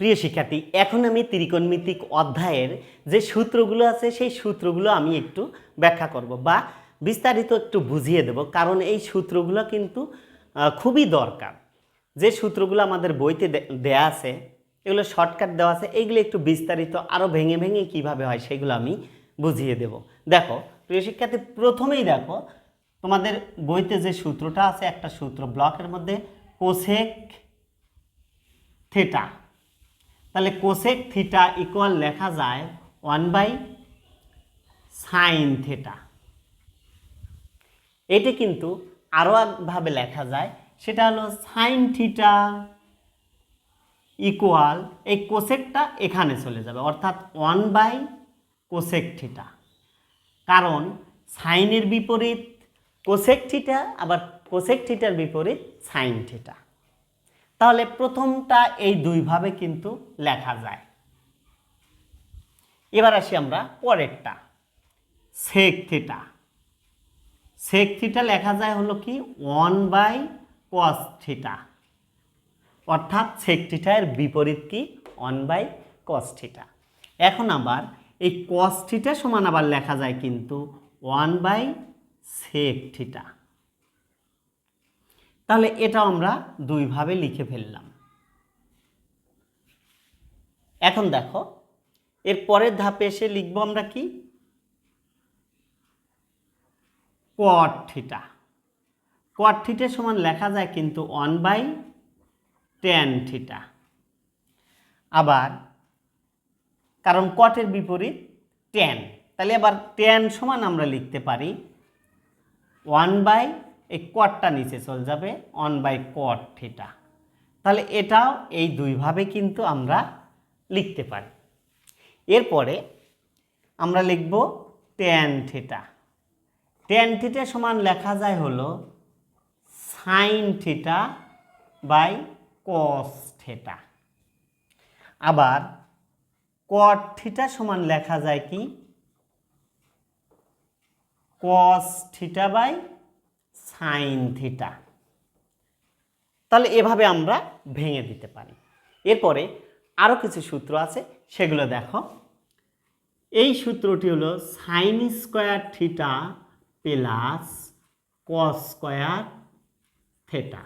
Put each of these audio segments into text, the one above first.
প্রিয় শিক্ষার্থী, এখন আমি ত্রিকোণমিতিক অধ্যায়ের যে সূত্রগুলো আছে, সেই সূত্রগুলো আমি একটু ব্যাখ্যা করব বা বিস্তারিত একটু বুঝিয়ে দেব। কারণ এই সূত্রগুলো কিন্তু খুবই দরকার। যে সূত্রগুলো আমাদের বইতে দেয়া আছে, এগুলো শর্টকাট দেওয়া আছে এইগুলো একটু বিস্তারিত আরও ভেঙে ভেঙে কীভাবে হয় সেগুলো আমি বুঝিয়ে দেব। দেখো, প্রিয় শিক্ষার্থী, প্রথমেই দেখো, তোমাদের বইতে যে সূত্রটা আছে, একটা সূত্র ব্লকের মধ্যে কোসেক থিটা। তাহলে কোসেক থিটা ইকুয়াল লেখা যায় ওয়ান বাই সাইন থিটা এটি কিন্তু আরও একভাবে লেখা যায়, সেটা হলো সাইন থিটা ইকুয়াল এই কোসেকটা এখানে চলে যাবে, অর্থাৎ ওয়ান বাই কোসেক থিটা কারণ সাইনের বিপরীত কোসেক থিটা আবার কোসেক থিটার বিপরীত সাইন থিটা তাহলে প্রথমটা এই দুইভাবে কিন্তু লেখা যায়। এবার আসি আমরা পরেরটা। সেক থিটা সেক থিটা লেখা যায় হলো কি ওয়ান বাই কস থিটা অর্থাৎ সেক থিটা এর বিপরীত কি ওয়ান বাই কস থিটা এখন আবার এই কস থিটা সমান আবার লেখা যায় কিন্তু ওয়ান বাই সেক থিটা তাহলে এটা আমরা দুইভাবে লিখে ফেললাম। এখন দেখো, এর পরের ধাপে এসে লিখব আমরা কি? কট থিটা থিটা সমান লেখা যায় কিন্তু ওয়ান বাই টেন থিটা আবার, কারণ কটের বিপরীত টেন তাহলে আবার টেন সমান আমরা লিখতে পারি ওয়ান বাই এই কটটা নিচে চলে যাবে ওয়ান বাই কট থিটা তাহলে এটাও এই দুইভাবে কিন্তু আমরা লিখতে পারি। এরপরে আমরা লিখব টেন থিটা টেন থিটা সমান লেখা যায় হলো sine theta by cos theta আবার কট থিটা সমান লেখা যায় কি? Cos theta by sine theta তাহলে এভাবে আমরা ভেঙে দিতে পারি। এরপরে আরও কিছু সূত্র আছে, সেগুলো দেখো। এই সূত্রটি হলো sine square theta plus cos square theta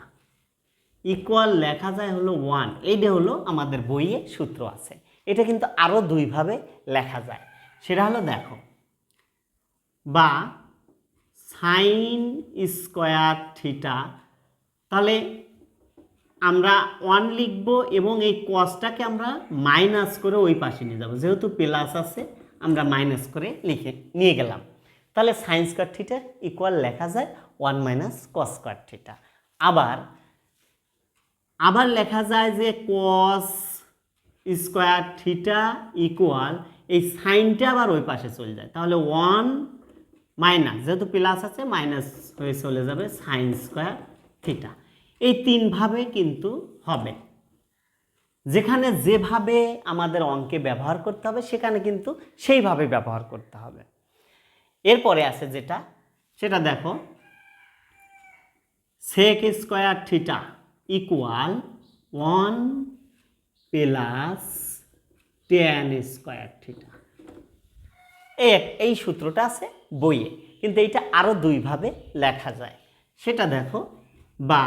equal লেখা যায় হলো ওয়ান এইটা হলো আমাদের বইয়ে সূত্র আছে। এটা কিন্তু আরও দুইভাবে লেখা যায়। সেটা হলো দেখো, বা সাইন স্কোয়ার থিটা তাহলে আমরা ওয়ান লিখব এবং এই কসটাকে আমরা মাইনাস করে ওই পাশে নিয়ে যাব। যেহেতু প্লাস আছে, আমরা মাইনাস করে লিখে নিয়ে গেলাম। তাহলে সাইন স্কোয়ার থিটা ইকুয়াল লেখা যায় one minus cos square theta আবার আবার লেখা যায় যে কস স্কোয়ার থিটা ইকুয়াল এই সাইনটা আবার ওই পাশে চলে যায়। তাহলে ওয়ান মাইনাস, যেহেতু প্লাস আছে, মাইনাস হয়ে চলে যাবে সাইন স্কোয়ার থিটা এই তিনভাবে কিন্তু হবে। যেখানে যেভাবে আমাদের অঙ্কে ব্যবহার করতে হবে, সেখানে কিন্তু সেইভাবে ব্যবহার করতে হবে। এরপরে আছে যেটা, সেটা দেখো। Sec square theta equal one plus tan square theta এক- এই সূত্রটা আছে। বইয়ে। কিন্তু এইটা আরও দুইভাবে লেখা যায়। সেটা দেখো, বা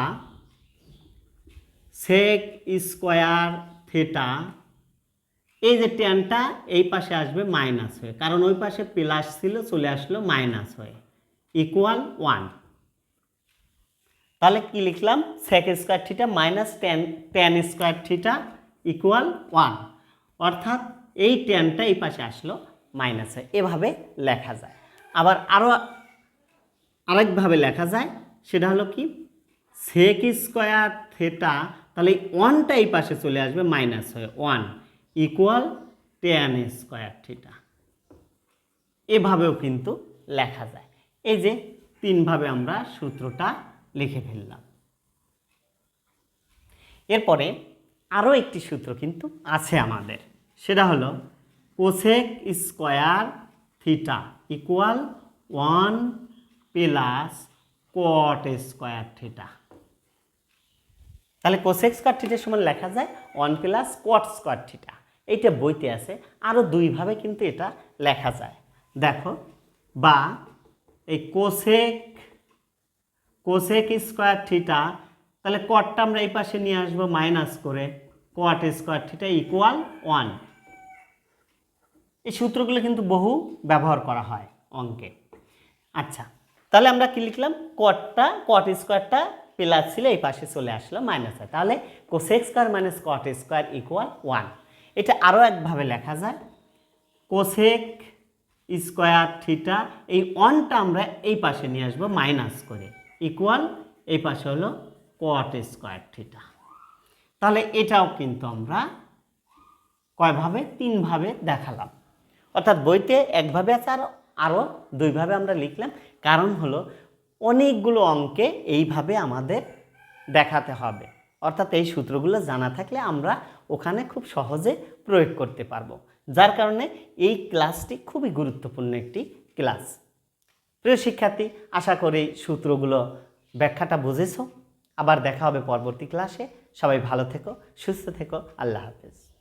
সেক স্কোয়ার থিটা এই যে টেনটা এই পাশে আসবে মাইনাস হয়ে। কারণ ওই পাশে প্লাস ছিল চলে আসলো মাইনাস হয়ে। ইকুয়াল ওয়ান তাহলে কি লিখলাম? Sec square theta minus tan tan square theta equal one অর্থাৎ এই টেনটা এই পাশে আসলো মাইনাস হয়ে। এভাবে লেখা যায়। আবার আরও আরেকভাবে লেখা যায়, সেটা হলো কি? সেক স্কোয়ার থেটা তাহলে ওয়ানটা এই পাশে চলে আসবে মাইনাস হয়ে one equal tan square theta এভাবেও কিন্তু লেখা যায়। এই যে তিনভাবে আমরা সূত্রটা লিখে ফেললাম। এরপরে আরও একটি সূত্র কিন্তু আছে আমাদের, সেটা হলো cosec square theta equal one plus cot square theta তাহলে কোসেক স্কোয়ার থিটার সমান লেখা যায় one plus cot square theta এইটা বইতে আছে আরও দুইভাবে কিন্তু এটা লেখা যায়। দেখো, বা এই কোসেক কোসেক স্কোয়ার থিটা তাহলে কটটা আমরা এই পাশে নিয়ে আসব মাইনাস করে cot square theta equal one এই সূত্রগুলো কিন্তু বহু ব্যবহার করা হয় অঙ্কে। আচ্ছা তাহলে আমরা কি লিখলাম? কটটা কট স্কোয়ারটা প্লাস ছিল, এই পাশে চলে আসলো মাইনাস হয়। তাহলে cosec square minus cot square equal one এটা আরও একভাবে লেখা যায়। কোসেক স্কোয়ার থিটা এই ওয়ানটা আমরা এই পাশে নিয়ে আসব মাইনাস করে। ইকুয়াল এই পাশে হলো কট স্কোয়ার থিটা তাহলে এটাও কিন্তু আমরা কয়ভাবে? তিনভাবে দেখালাম। অর্থাৎ বইতে একভাবে আছে আর আরও দুইভাবে আমরা লিখলাম। কারণ হলো অনেকগুলো অঙ্কে এইভাবে আমাদের দেখাতে হবে। অর্থাৎ এই সূত্রগুলো জানা থাকলে আমরা ওখানে খুব সহজে প্রয়োগ করতে পারব। যার কারণে এই ক্লাসটি খুবই গুরুত্বপূর্ণ একটি ক্লাস। প্রিয় শিক্ষার্থী, আশা করি সূত্রগুলো ব্যাখ্যাটা বুঝেছ। আবার দেখা হবে পরবর্তী ক্লাসে। সবাই ভালো থেকো, সুস্থ থেকো। আল্লাহ হাফেজ।